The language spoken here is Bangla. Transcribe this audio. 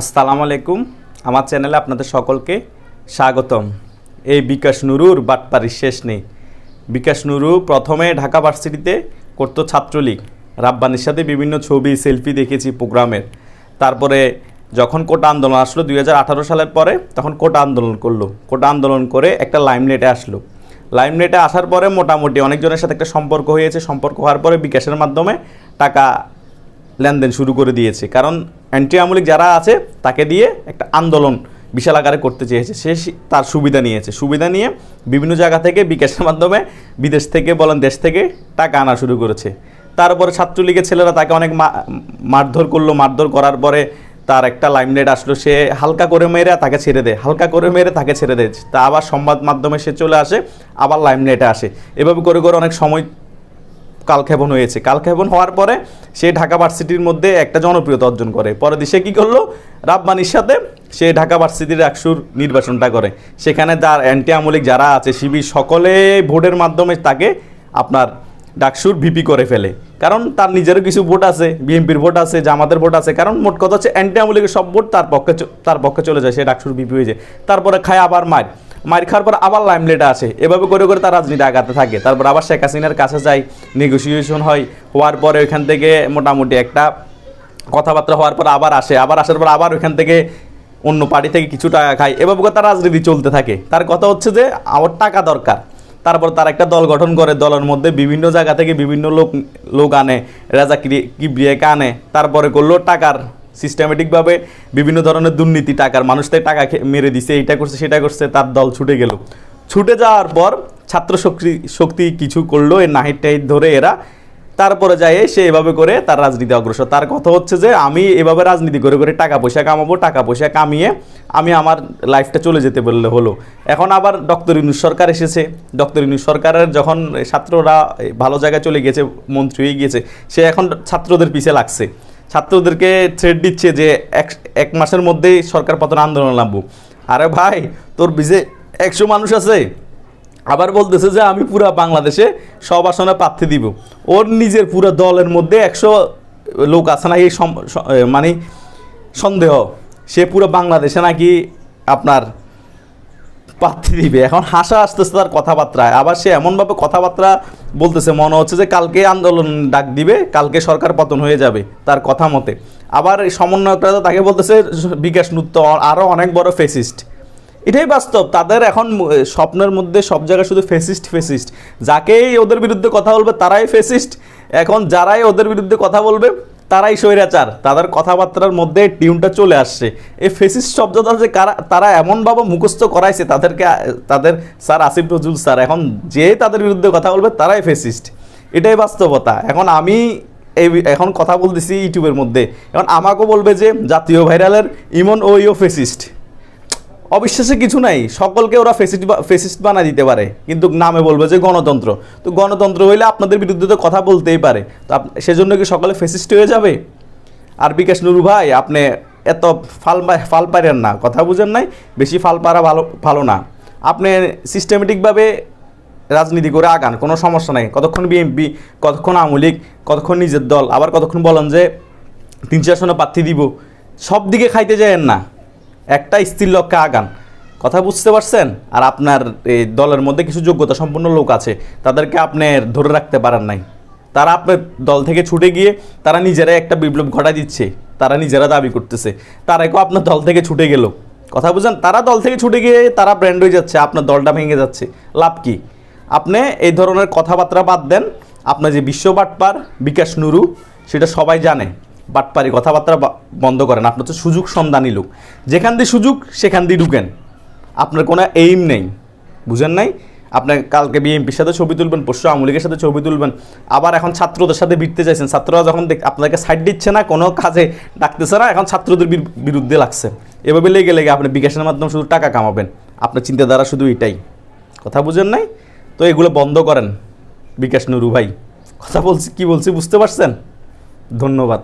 আসসালামু আলাইকুম। আমার চ্যানেলে আপনাদের সকলকে স্বাগতম। এই বিকাশ নুরুর বাটপারির শেষ নেই। বিকাশ নুরু প্রথমে ঢাকা ভার্সিটিতে করতো ছাত্রলীগ। রাব্বানির সাথে বিভিন্ন ছবি, সেলফি দেখেছি প্রোগ্রামের। তারপরে যখন কোটা আন্দোলন আসলো দুই হাজার আঠারো সালের পরে, তখন কোটা আন্দোলন করল। কোটা আন্দোলন করে একটা লাইমলেটে আসলো। লাইমলেটে আসার পরে মোটামুটি অনেকজনের সাথে একটা সম্পর্ক হয়েছে। সম্পর্ক হওয়ার পরে বিকাশের মাধ্যমে টাকা লেনদেন শুরু করে দিয়েছে। কারণ অ্যান্টি আমলিক যারা আছে, তাকে দিয়ে একটা আন্দোলন বিশাল আকারে করতে চেয়েছে। সে তার সুবিধা নিয়েছে। সুবিধা নিয়ে বিভিন্ন জায়গা থেকে বিকাশের মাধ্যমে বিদেশ থেকে বলেন দেশ থেকে টাকা আনা শুরু করেছে। তারপরে ছাত্রলীগের ছেলেরা তাকে অনেক মারধর করল। মারধর করার পরে তার একটা লাইমলাইট আসলো। সে হালকা করে মেরে তাকে ছেড়ে দেয়। হালকা করে মেরে তাকে ছেড়ে দেয়। তা আবার সংবাদ মাধ্যমে সে চলে আসে, আবার লাইমলাইটে আসে। এভাবে করে করে অনেক সময় কালক্ষেপণ হয়েছে। কালক্ষেপণ হওয়ার পরে সে ঢাকা ভার্সিটির মধ্যে একটা জনপ্রিয়তা অর্জন করে। পরে দেশে কী করল? রাব্বানির সাথে সে ঢাকা ভার্সিটির একশুর নির্বাচনটা করে। সেখানে তার অ্যান্টি আমলিক যারা আছে, শিবির সকলে ভোটের মাধ্যমে তাকে আপনার ডাকসুর ভিপি করে ফেলে। কারণ তার নিজেরও কিছু ভোট আছে, বিএনপির ভোট আছে, জামাতের ভোট আছে। কারণ মোট কথা হচ্ছে অ্যান্টি আমলিকের সব ভোট তার পক্ষে তার পক্ষে চলে যায়, সে ডাকসুর ভিপি হয়ে যায়। তারপরে খায় আবার মার মার খাওয়ার পর আবার লাইমলেটে আসে। এভাবে করে করে তার রাজনীতি আগাতে থাকে। তারপর আবার শেখ হাসিনার কাছে যায় নেগোসিয়েশন হয়, হওয়ার পরে ওইখান থেকে মোটামুটি একটা কথাবার্তা হওয়ার পর আবার আসে। আবার আসার পর আবার ওইখান থেকে অন্য পার্টি থেকে কিছু টাকা খায়। এভাবে করে তার রাজনীতি চলতে থাকে। তার কথা হচ্ছে যে, আমার টাকা দরকার। তারপর তার একটা দল গঠন করে, দলের মধ্যে বিভিন্ন জায়গা থেকে বিভিন্ন লোক লোক আনে, রাজা কি কিবরিয়াকে আনে, তারপরে করল টাকার সিস্টেমেটিকভাবে বিভিন্ন ধরনের দুর্নীতি, টাকার মানুষ থেকে টাকা মেরে দিছে, এইটা করছে, সেটা করছে, তার দল ছুটে গেল। ছুটে যাওয়ার পর ছাত্র শক্তি শক্তি কিছু করল এই নাহিট টাহিট ধরে এরা, তারপরে যায় সে এভাবে করে তার রাজনীতি অগ্রসর। তার কথা হচ্ছে যে, আমি এভাবে রাজনীতি করে করে টাকা পয়সা কামাবো, টাকা পয়সা কামিয়ে আমি আমার লাইফটা চলে যেতে বললে হলো। এখন আবার ডক্টর ইনুস সরকার এসেছে। ডক্টর ইনুস সরকারের যখন ছাত্ররা ভালো জায়গায় চলে গেছে, মন্ত্রী হয়ে গিয়েছে, সে এখন ছাত্রদের পিছে লাগছে। ছাত্রদেরকে থ্রেড দিচ্ছে যে এক এক মাসের মধ্যেই সরকার পতন আন্দোলন নামবো। আরে ভাই, তোর বিজে একশো মানুষ আছে। আবার বলতেছে যে আমি পুরা বাংলাদেশে সব আসনে প্রার্থী দিব। ওর নিজের পুরো দলের মধ্যে একশো লোক আছে না এই মানে সন্দেহ। সে পুরো বাংলাদেশে নাকি আপনার প্রার্থী দিবে। এখন হাসা আসতেছে তার কথাবার্তায়। আবার সে এমনভাবে কথাবার্তা বলতেছে, মনে হচ্ছে যে কালকে আন্দোলন ডাক দিবে, কালকে সরকার পতন হয়ে যাবে তার কথা মতে। আবার সমন্বয়করা তাকে বলতেছে, বিকাশ নুত্ত আরও অনেক বড় ফেসিস্ট। এটাই বাস্তব। তাদের এখন স্বপ্নের মধ্যে সব জায়গায় শুধু ফেসিস্ট ফেসিস্ট। যাকেই ওদের বিরুদ্ধে কথা বলবে, তারাই ফেসিস্ট। এখন যারাই ওদের বিরুদ্ধে কথা বলবে তারাই স্বৈরাচার। তাদের কথাবার্তার মধ্যে টিউনটা চলে আসছে। এই ফেসিস্ট শব্দটা যে কারা তারা এমনভাবে মুখস্থ করাইছে, তাদেরকে, তাদের স্যার আসিফ নজরুল স্যার, এখন যে তাদের বিরুদ্ধে কথা বলবে, তারাই ফেসিস্ট। এটাই বাস্তবতা। এখন আমি এই এখন কথা বলতেছি ইউটিউবের মধ্যে। এখন আমাকেও বলবে যে জাতীয় ভাইরালের ইমন ও ইও ফেসিস্ট। অবিশ্বাসে কিছু নাই। সকলকে ওরা ফেসিস্ট ফেসিস্ট বানায় দিতে পারে। কিন্তু নামে বলবে যে গণতন্ত্র। তো গণতন্ত্র হইলে আপনাদের বিরুদ্ধে তো কথা বলতেই পারে। তো সেজন্য কি সকলে ফেসিস্ট হয়ে যাবে? আর বিকাশ নুরু ভাই, আপনি এত ফাল ফাল পারেন না। কথা বুঝেন নাই? বেশি ফাল পারা ভালো ভালো না। আপনি সিস্টেমেটিকভাবে রাজনীতি করে আগান। কোনো সমস্যা নাই। কতক্ষণ বিএনপি, কতক্ষণ আওয়ামী লীগ, কতক্ষণ নিজের দল, আবার কতক্ষণ বলেন যে তিন চারশো প্রার্থী দিব। সব দিকে খাইতে যায়েন না। একটা স্থির লক্ষ্যে আগান। কথা বুঝতে পারছেন? আর আপনার এই দলের মধ্যে কিছু যোগ্যতা সম্পন্ন লোক আছে, তাদেরকে আপনি ধরে রাখতে পারেন নাই। তারা আপনার দল থেকে ছুটে গিয়ে তারা নিজেরাই একটা বিপ্লব ঘটায় দিচ্ছে, তারা নিজেরা দাবি করতেছে। তারা তারাকেও আপনার দল থেকে ছুটে গেল। কথা বুঝেন? তারা দল থেকে ছুটে গিয়ে তারা ব্র্যান্ড হয়ে যাচ্ছে, আপনার দলটা ভেঙে যাচ্ছে। লাভ কি? আপনি এই ধরনের কথাবার্তা বাদ দেন। আপনার যে বিশ্ব বাটপার বিকাশ নুরু, সেটা সবাই জানে। বাটপারি কথাবার্তা বন্ধ করেন। আপনার তো সুযোগ সন্ধানী লোক। যেখান দিয়ে সুযোগ, সেখান দিয়ে ঢুকেন। আপনার কোনো এইম নেই। বুঝেন নাই? আপনার কালকে বিএনপির সাথে ছবি তুলবেন, পরশু আওয়ামী লীগের সাথে ছবি তুলবেন। আবার এখন ছাত্রদের সাথে ভিড়তে চাইছেন। ছাত্ররা যখন দেখ- আপনাকে সাইড দিচ্ছে না, কোনো কাজে ডাকতেছে না, এখন ছাত্রদের বির- বিরুদ্ধে লাগছে। এভাবে লেগে লেগে আপনি বিকাশের মাধ্যমে শুধু টাকা কামাবেন। আপনার চিন্তাধারা শুধু এটাই। কথা বুঝেন নাই? তো এগুলো বন্ধ করেন। বিকাশ নুরু ভাই। কথা বলছি, কি বলছি বুঝতে পারছেন? ধন্যবাদ।